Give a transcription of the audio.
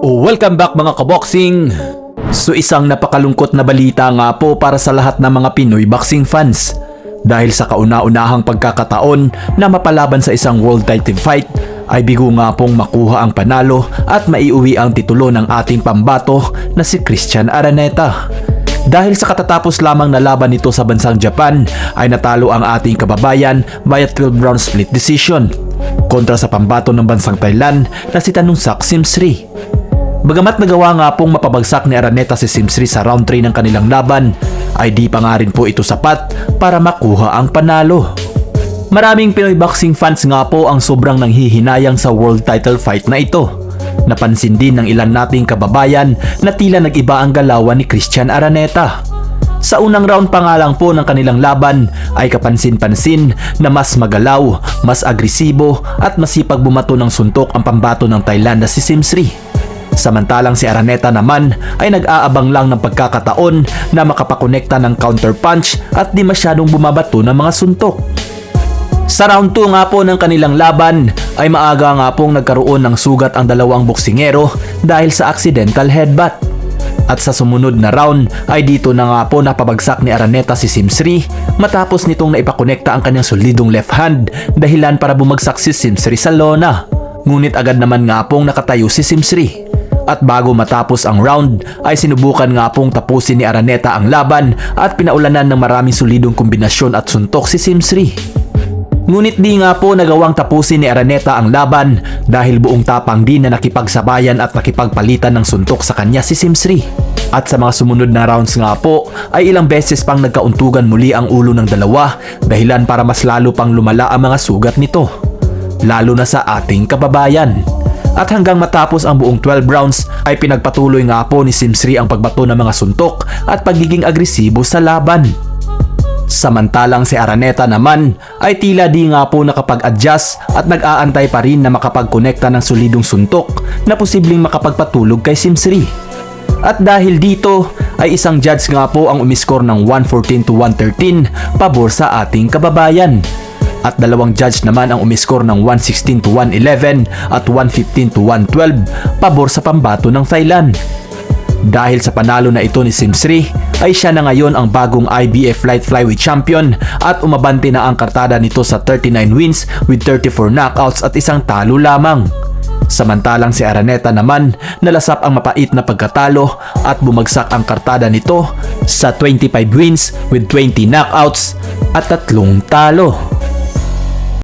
Welcome back mga kaboxing! So isang napakalungkot na balita nga po para sa lahat ng mga Pinoy boxing fans. Dahil sa kauna-unahang pagkakataon na mapalaban sa isang world title fight, ay bigo nga pong makuha ang panalo at maiuwi ang titulo ng ating pambato na si Christian Araneta. Dahil sa katatapos lamang na laban nito sa bansang Japan ay natalo ang ating kababayan via 12 round split decision kontra sa pambato ng bansang Thailand na si Tanungsak Simsri. Bagamat nagawa nga pong mapabagsak ni Araneta si Simsri sa round 3 ng kanilang laban, ay di pa nga rin po ito sapat para makuha ang panalo. Maraming Pinoy boxing fans nga po ang sobrang nanghihinayang sa world title fight na ito. Napansin din ng ilan nating kababayan na tila nag-iba ang galawan ni Christian Araneta. Sa unang round pa nga lang po ng kanilang laban ay kapansin-pansin na mas magalaw, mas agresibo at masipag bumato ng suntok ang pambato ng Thailand na si Simsri. Samantalang si Araneta naman ay nag-aabang lang ng pagkakataon na makapakonekta ng counter punch at di masyadong bumabato ng mga suntok. Sa round 2 nga po ng kanilang laban ay maaga nga pong nagkaroon ng sugat ang dalawang boksingero dahil sa accidental headbutt. At sa sumunod na round ay dito na nga po napabagsak ni Araneta si Simsri matapos nitong naipakonekta ang kanyang solidong left hand dahilan para bumagsak si Simsri sa lona. Ngunit agad naman nga pong nakatayo si Simsri. At bago matapos ang round ay sinubukan nga pong tapusin ni Araneta ang laban at pinaulanan ng maraming solidong kombinasyon at suntok si Simsri. Ngunit di nga po nagawang tapusin ni Araneta ang laban dahil buong tapang din na nakipagsabayan at nakipagpalitan ng suntok sa kanya si Simsri. At sa mga sumunod na rounds nga po ay ilang beses pang nagkauntugan muli ang ulo ng dalawa dahilan para mas lalo pang lumala ang mga sugat nito. Lalo na sa ating kababayan. At hanggang matapos ang buong 12 rounds ay pinagpatuloy nga po ni Simsri ang pagbato ng mga suntok at pagiging agresibo sa laban. Samantalang si Araneta naman ay tila di nga po nakapag-adjust at nag-aantay pa rin na makapag-konekta ng solidong suntok na posibleng makapagpatulog kay Simsri. At dahil dito ay isang judge nga po ang umiskor ng 114 to 113 pabor sa ating kababayan. At dalawang judge naman ang umiskor ng 116 to 111 at 115 to 112 pabor sa pambato ng Thailand. Dahil sa panalo na ito ni Simsri, ay siya na ngayon ang bagong IBF Light Flyweight Champion at umabante na ang kartada nito sa 39 wins with 34 knockouts at isang talo lamang. Samantalang si Araneta naman nalasap ang mapait na pagkatalo at bumagsak ang kartada nito sa 25 wins with 20 knockouts at tatlong talo.